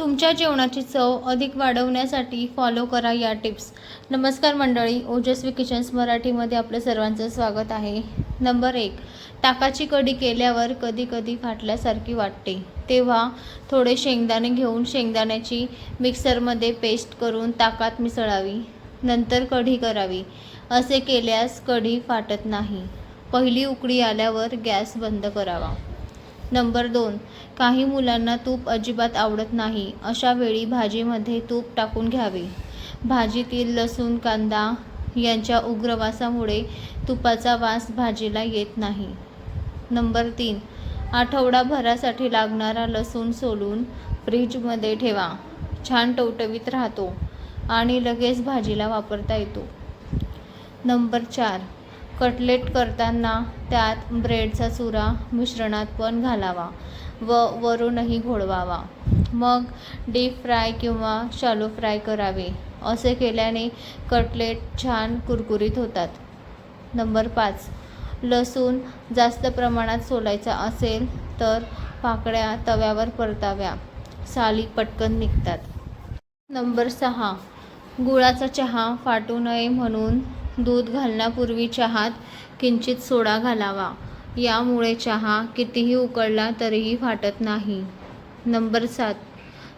तुमच्या जेवणाची चव अधिक वाढवण्यासाठी फॉलो करा या टिप्स नमस्कार मंडळी ओजस्वी किचन्स मराठीमध्ये आपलं सर्वांचं स्वागत आहे. नंबर एक ताकाची कढी केल्यावर कधी कधी फाटल्यासारखी वाटते. तेव्हा थोडे शेंगदाणे घेऊन शेंगदाण्याची मिक्सरमध्ये पेस्ट करून ताकात मिसळावी. नंतर कढी करावी. असे केल्यास कढी फाटत नाही. पहिली उकळी आल्यावर गॅस बंद करावा. नंबर दोन काही मुलांना तूप अजिबात आवडत नाही. अशा वेळी भाजीमध्ये तूप टाकून घ्यावे. भाजीतील लसूण कांदा यांच्या उग्रवासामुळे तुपाचा वास भाजीला येत नाही. नंबर तीन आठवडाभरासाठी लागणारा लसूण सोलून फ्रीजमध्ये ठेवा. छान टवटवीत राहतो आणि लगेच भाजीला वापरता येतो. नंबर चार कटलेट करताना त्यात ब्रेडचा चुरा मिश्रणात पण घालावा व वरूनही घोळवावा मग डीप फ्राय किंवा शालो फ्राय करावे असे केल्याने कटलेट छान कुरकुरीत होतात. नंबर पाच लसूण जास्त प्रमाणात सोलायचा असेल तर पाकळ्या तव्यावर परताव्या. साली पटकन निघतात. नंबर सहा गुळाचा चहा फाटू नये म्हणून दूध घालण्यापूर्वी चहात किंचित सोडा घालावा. यामुळे चहा कितीही उकळला तरीही फाटत नाही. नंबर सात.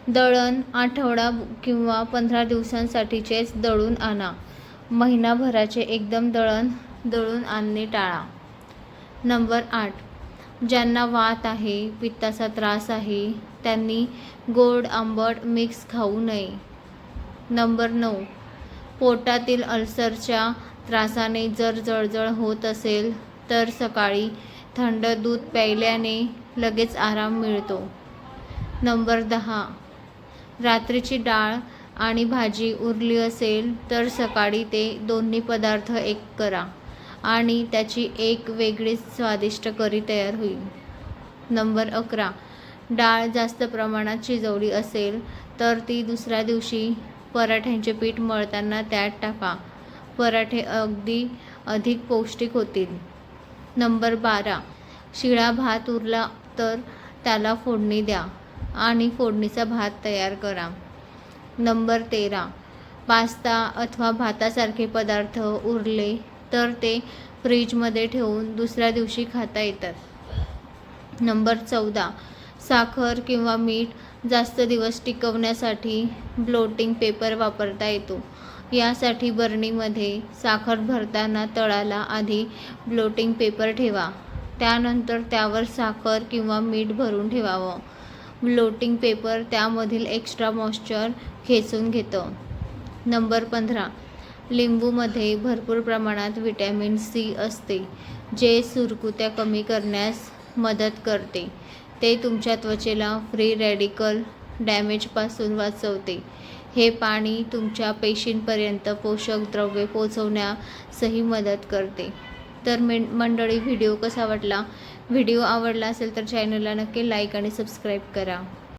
दळण आठवडा किंवा पंधरा दिवसांसाठीचेच दळून आणा. महिनाभराचे एकदम दळण दळून आणणे टाळा. नंबर आठ. ज्यांना वात आहे पित्ताचा त्रास आहे त्यांनी गोड आंबट मिक्स खाऊ नये. नंबर नऊ. पोटातील अल्सरच्या त्रासाने जर जळजळ होत असेल तर सकाळी थंड दूध प्यायल्याने लगेच आराम मिळतो. नंबर दहा. रात्रीची डाळ आणि भाजी उरली असेल तर सकाळी ते दोन्ही पदार्थ एक करा आणि त्याची एक वेगळीच स्वादिष्ट करी तयार होईल. नंबर अकरा. डाळ जास्त प्रमाणात शिजवली असेल तर ती दुसऱ्या दिवशी पराठ्यांचे पीठ मळताना त्यात टाका. पराठे अगदी अधिक पौष्टिक होतील. नंबर बारा. शिळा भात उरला तर त्याला फोडणी द्या आणि फोडणीचा भात तयार करा. नंबर तेरा. पास्ता अथवा भातासारखे पदार्थ उरले तर ते फ्रीजमध्ये ठेवून दुसऱ्या दिवशी खाता येतात. नंबर चौदा. साखर किंवा मीठ जास्त दिवस टिकवण्यासाठी ब्लोटिंग पेपर वापरता येतो. यासाठी बरणीमध्ये साखर भरताना तळाला आधी ब्लोटिंग पेपर ठेवा. त्यानंतर त्यावर साखर किंवा मीठ भरून ठेवावं. ब्लोटिंग पेपर त्यामधील एक्स्ट्रा मॉइश्चर खेचून घेतं. नंबर पंधरा. लिंबूमध्ये भरपूर प्रमाणात विटॅमिन सी असते जे सुरकुत्या कमी करण्यास मदत करते. ते तुमच्या त्वचेला फ्री रॅडिकल डॅमेजपासून वाचवते. हे पाणी तुमच्या पेशींपर्यंत पोषक द्रव्ये पोचवण्यासही मदत करते. तर मेन मंडळी व्हिडिओ कसा वाटला? व्हिडिओ आवडला असेल तर चॅनलला नक्की लाईक आणि सबस्क्राईब करा.